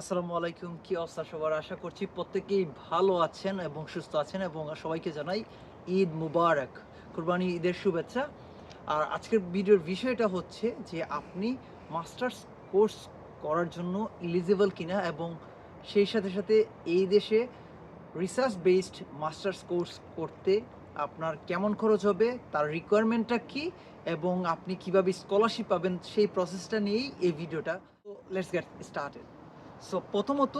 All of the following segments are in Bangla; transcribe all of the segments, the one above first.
আসসালামু আলাইকুম, কি অবস্থা সবার? আশা করছি প্রত্যেকেই ভালো আছেন এবং সুস্থ আছেন এবং সবাইকে জানাই ঈদ মুবারক। কুরবানি ঈদের শুভেচ্ছা। আর আজকের ভিডিওর বিষয়টা হচ্ছে যে আপনি মাস্টার্স কোর্স করার জন্য ইলিজিবল কিনা এবং সেই সাথে সাথে এই দেশে রিসার্চ বেসড মাস্টার্স কোর্স করতে আপনার কেমন খরচ হবে, তার রিকোয়ারমেন্টটা কি এবং আপনি কীভাবে স্কলারশিপ পাবেন, সেই প্রসেসটা নিয়েই এই ভিডিওটা। লেটস গেট স্টার্টেড সো প্রথমত,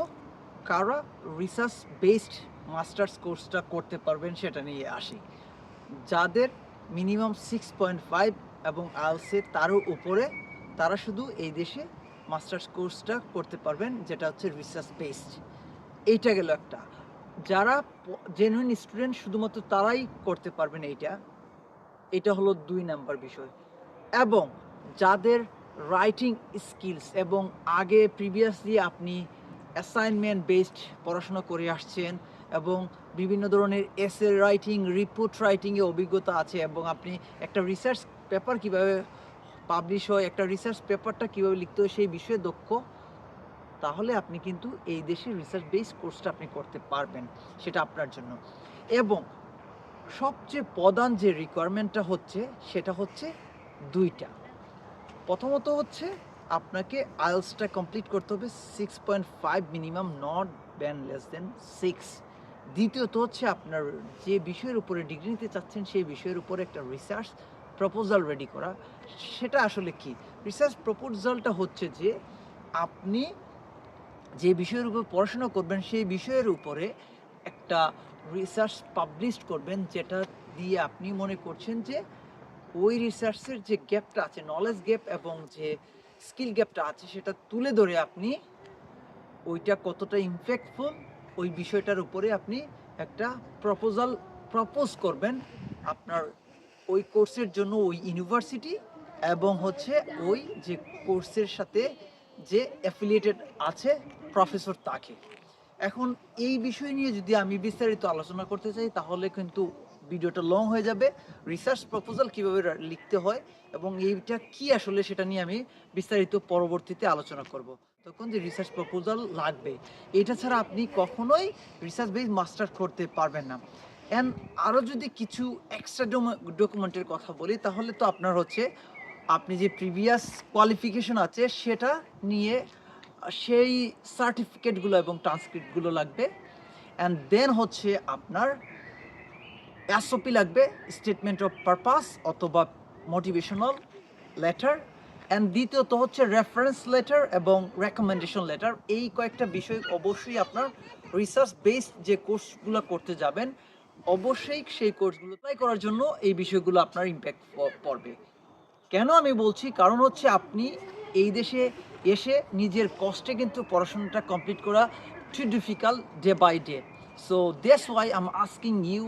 কারা রিসার্চ বেসড মাস্টার্স কোর্সটা করতে পারবেন সেটা নিয়ে আসি। যাদের মিনিমাম সিক্স পয়েন্ট ফাইভ এবং আইএলসে তারও উপরে, তারা শুধু এই দেশে মাস্টার্স কোর্সটা করতে পারবেন, যেটা হচ্ছে রিসার্চ বেসড এইটা গেল একটা। যারা জেনুইন স্টুডেন্ট শুধুমাত্র তারাই করতে পারবেন এইটা, এটা হলো দুই নাম্বার বিষয়। এবং যাদের রাইটিং স্কিলস এবং আগে প্রিভিয়াসলি আপনি অ্যাসাইনমেন্ট বেসড পড়াশোনা করে আসছেন এবং বিভিন্ন ধরনের এসে রাইটিং রিপোর্ট রাইটিংয়ে অভিজ্ঞতা আছে এবং আপনি একটা রিসার্চ পেপার কীভাবে পাবলিশ হয়, একটা রিসার্চ পেপারটা কীভাবে লিখতে হয় সেই বিষয়ে দক্ষ, তাহলে আপনি কিন্তু এই দেশে রিসার্চ বেসড কোর্সটা আপনি করতে পারবেন সেটা আপনার জন্য। এবং সবচেয়ে প্রধান যে রিকোয়ারমেন্টটা হচ্ছে, সেটা হচ্ছে দুইটা। প্রথমত হচ্ছে আপনাকে আইএলসটা কমপ্লিট করতে হবে six point five minimum not band less then six দ্বিতীয়ত হচ্ছে আপনার যে বিষয়ের উপরে ডিগ্রি নিতে চাচ্ছেন, সেই বিষয়ের উপরে একটা রিসার্চ প্রপোজাল রেডি করা। সেটা আসলে কি? রিসার্চ প্রপোজালটা হচ্ছে যে আপনি যে বিষয়ের উপর পড়াশোনা করবেন, সেই বিষয়ের উপরে একটা রিসার্চ পাবলিশ করবেন, যেটা দিয়ে আপনি মনে করছেন যে ওই রিসার্চের যে গ্যাপটা আছে নলেজ গ্যাপ এবং যে স্কিল গ্যাপটা আছে, সেটা তুলে ধরে আপনি ওইটা কতটা ইমপ্যাক্টফুল ওই বিষয়টার উপরে আপনি একটা প্রপোজাল প্রপোজ করবেন আপনার ওই কোর্সের জন্য ওই ইউনিভার্সিটি এবং হচ্ছে ওই যে কোর্সের সাথে যে অ্যাফিলিয়েটেড আছে প্রফেসর তাকে। এখন এই বিষয় নিয়ে যদি আমি বিস্তারিত আলোচনা করতে চাই, তাহলে কিন্তু ভিডিওটা লং হয়ে যাবে। রিসার্চ প্রপোজাল কীভাবে লিখতে হয় এবং এইটা কি আসলে সেটা নিয়ে আমি বিস্তারিত পরবর্তীতে আলোচনা করব। তখন যে রিসার্চ প্রপোজাল লাগবে, এটা ছাড়া আপনি কখনোই রিসার্চ বেস মাস্টার করতে পারবেন না। অ্যান্ড আরও যদি কিছু এক্সট্রা ডকুমেন্টের কথা বলি, তাহলে তো আপনার হচ্ছে, আপনি যে প্রিভিয়াস কোয়ালিফিকেশন আছে, সেটা নিয়ে, সেই সার্টিফিকেটগুলো এবং ট্রান্সক্রিপ্টগুলো লাগবে। অ্যান্ড দেন হচ্ছে আপনার এসওপি লাগবে স্টেটমেন্ট অফ পারপাস অথবা মোটিভেশনাল লেটার অ্যান্ড দ্বিতীয়ত হচ্ছে রেফারেন্স লেটার এবং রেকমেন্ডেশন লেটার এই কয়েকটা বিষয় অবশ্যই আপনার রিসার্চ বেসড যে কোর্সগুলো করতে যাবেন, অবশ্যই সেই কোর্সগুলো অ্যাপ্লাই করার জন্য এই বিষয়গুলো আপনার ইম্প্যাক্ট পড়বে। কেন আমি বলছি? কারণ হচ্ছে আপনি এই দেশে এসে নিজের কষ্টে কিন্তু পড়াশোনাটা কমপ্লিট করা too difficult day by day so that's why I'm asking you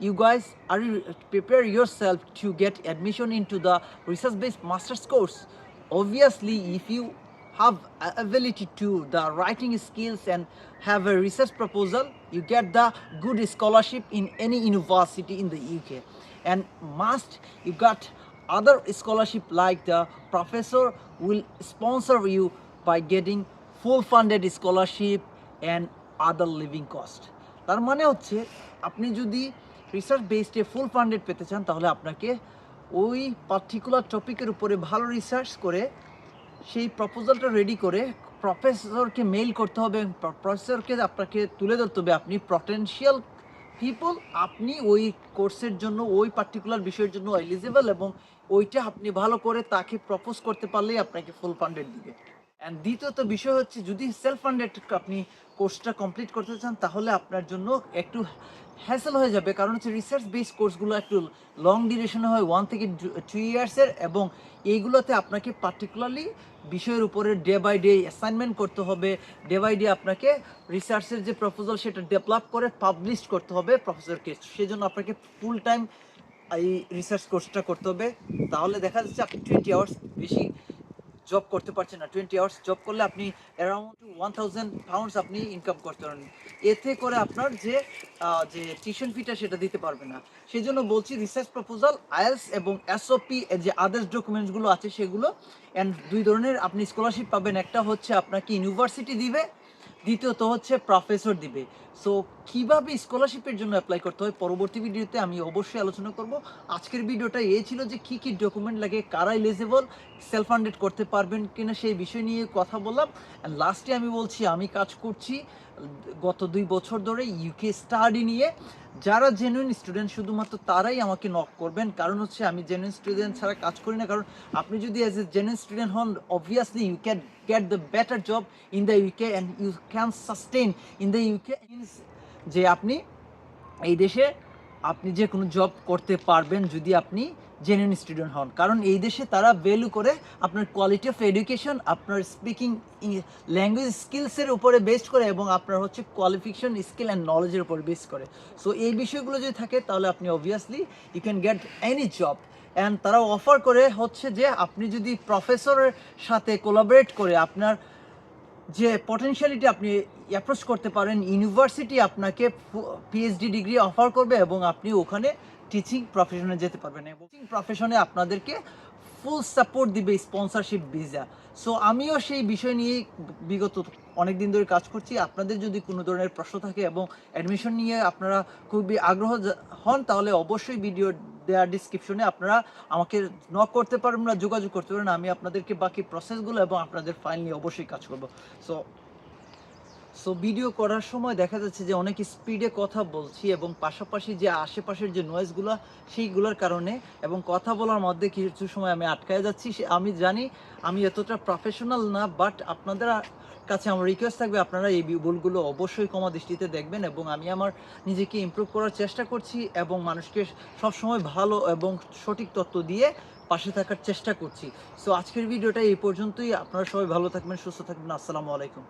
you guys are you prepare yourself to get admission into the research based master's course obviously if you have ability to the writing skills and have a research proposal you get the good scholarship in any university in the uk and must you got other scholarship like the professor will sponsor you by getting full funded scholarship and other living cost তার মানে হচ্ছে আপনি যদি রিসার্চ বেসডে ফুল ফান্ডেড পেতে চান, তাহলে আপনাকে ওই পার্টিকুলার টপিকের উপরে ভালো রিসার্চ করে সেই প্রপোজালটা রেডি করে প্রফেসরকে মেইল করতে হবে প্রফেসরকে আপনাকে তুলে ধরতে হবে। আপনি পটেনশিয়াল পিপল আপনি ওই কোর্সের জন্য, ওই পার্টিকুলার বিষয়ের জন্য এলিজিবল এবং ওইটা আপনি ভালো করে তাকে প্রপোজ করতে পারলেই আপনাকে ফুল ফান্ডেড দিবে। অ্যান্ড দ্বিতীয়ত বিষয় হচ্ছে, যদি সেলফ ফান্ডেড আপনি কোর্সটা কমপ্লিট করতে চান, তাহলে আপনার জন্য একটু হ্যাসেল হয়ে যাবে। কারণ হচ্ছে রিসার্চ বেস কোর্সগুলো একটু লং ডিউরেশনে হয় ওয়ান থেকে টু ইয়ার্সের এবং এইগুলোতে আপনাকে পার্টিকুলারলি বিষয়ের উপরে ডে বাই ডে অ্যাসাইনমেন্ট করতে হবে। ডে বাই ডে আপনাকে রিসার্চের যে প্রপোজাল সেটা ডেভেলপ করে পাবলিশ করতে হবে প্রফেসরকে সেজন্য আপনাকে ফুল টাইম এই রিসার্চ কোর্সটা করতে হবে। তাহলে দেখা যাচ্ছে আপনি টোয়েন্টি আওয়ার্স বেশি জব করতে পারছেন না। টোয়েন্টি আওয়ার্স জব করলে আপনি অ্যারাউন্ড ওয়ান থাউজেন্ড পাউন্ডস আপনি ইনকাম করতে পারেন। এতে করে আপনার যে যে টিউশন ফিটা সেটা দিতে পারবে না। সেই জন্য বলছি রিসার্চ প্রপোজাল আয়েলস এবং এসওপি যে আদার্স ডকুমেন্টসগুলো আছে সেগুলো অ্যান্ড দুই ধরনের আপনি স্কলারশিপ পাবেন। একটা হচ্ছে আপনাকে ইউনিভার্সিটি দিবে দ্বিতীয়ত হচ্ছে প্রফেসর দিবে। সো কীভাবে স্কলারশিপের জন্য অ্যাপ্লাই করতে হয় পরবর্তী ভিডিওতে আমি অবশ্যই আলোচনা করব। আজকের ভিডিওটা এই ছিল যে কি কি ডকুমেন্ট লাগে, কারা এলিজিবল সেলফ ফান্ডেড করতে পারবেন কিনা সেই বিষয় নিয়ে কথা বললাম। অ্যান্ড লাস্টে আমি বলছি, আমি কাজ করছি গত দুই বছর ধরে ইউকে স্টাডি নিয়ে। যারা জেনুইন স্টুডেন্ট শুধুমাত্র তারাই আমাকে নক করবেন। কারণ হচ্ছে, আমি জেনুইন স্টুডেন্ট ছাড়া কাজ করি না। কারণ আপনি যদি অ্যাজ এ জেনুইন স্টুডেন্ট হন obviously you can the better job in the UK and you can sustain in the UK means যে আপনি এই দেশে আপনি যে কোনো জব করতে পারবেন যদি আপনি জেনুইন স্টুডেন্ট হন। কারণ এই দেশে তারা ভ্যালু করে আপনার কোয়ালিটি অফ এডুকেশন আপনার স্পিকিং ল্যাঙ্গুয়েজ স্কিলসের উপরে বেস্ট করে এবং আপনার হচ্ছে কোয়ালিফিকেশন স্কিল অ্যান্ড নলেজের উপর বেস করে। সো এই বিষয়গুলো যদি থাকে তাহলে আপনি obviously you can get any job and তারা অফার করে হচ্ছে যে আপনি যদি প্রফেসরের সাথে কোলাবরেট করে আপনার যে পটেনশিয়ালিটি আপনি অ্যাপ্রোচ করতে পারেন ইউনিভার্সিটি আপনাকে পিএইচডি ডিগ্রি অফার করবে এবং আপনি ওখানে টিচিং প্রফেশনে যেতে পারবেন। এবং টিচিং প্রফেশনে আপনাদেরকে ফুল সাপোর্ট দিবে স্পন্সরশিপ ভিসা সো আমিও সেই বিষয় নিয়ে বিগত অনেক দিন ধরে কাজ করছি। আপনাদের যদি কোনো ধরনের প্রশ্ন থাকে এবং অ্যাডমিশন নিয়ে আপনারা খুবই আগ্রহ হন, তাহলে অবশ্যই ভিডিও দেওয়ার ডিসক্রিপশনে আপনারা আমাকে ন করতে পারেন না যোগাযোগ করতে পারেন আমি আপনাদেরকে বাকি প্রসেসগুলো এবং আপনাদের ফাইল নিয়ে অবশ্যই কাজ করব। সো সো ভিডিও করার সময় দেখা যাচ্ছে যে অনেক স্পিডে কথা বলছি এবং পাশাপাশি যে আশেপাশের যে নয়েজগুলো সেইগুলোর কারণে এবং কথা বলার মধ্যে কিছু সময় আমি আটকায় যাচ্ছি। আমি জানি আমি এতটা প্রফেশনাল না বাট আপনাদের কাছে আমার রিকোয়েস্ট থাকবে, আপনারা এই ভুলগুলো অবশ্যই কমা দৃষ্টিতে দেখবেন এবং আমি আমার নিজেকে ইমপ্রুভ করার চেষ্টা করছি এবং মানুষকে সবসময় ভালো এবং সঠিক তথ্য দিয়ে পাশে থাকার চেষ্টা করছি। সো আজকের ভিডিওটা এই পর্যন্তই। আপনারা সবাই ভালো থাকবেন, সুস্থ থাকবেন। আসসালামু আলাইকুম।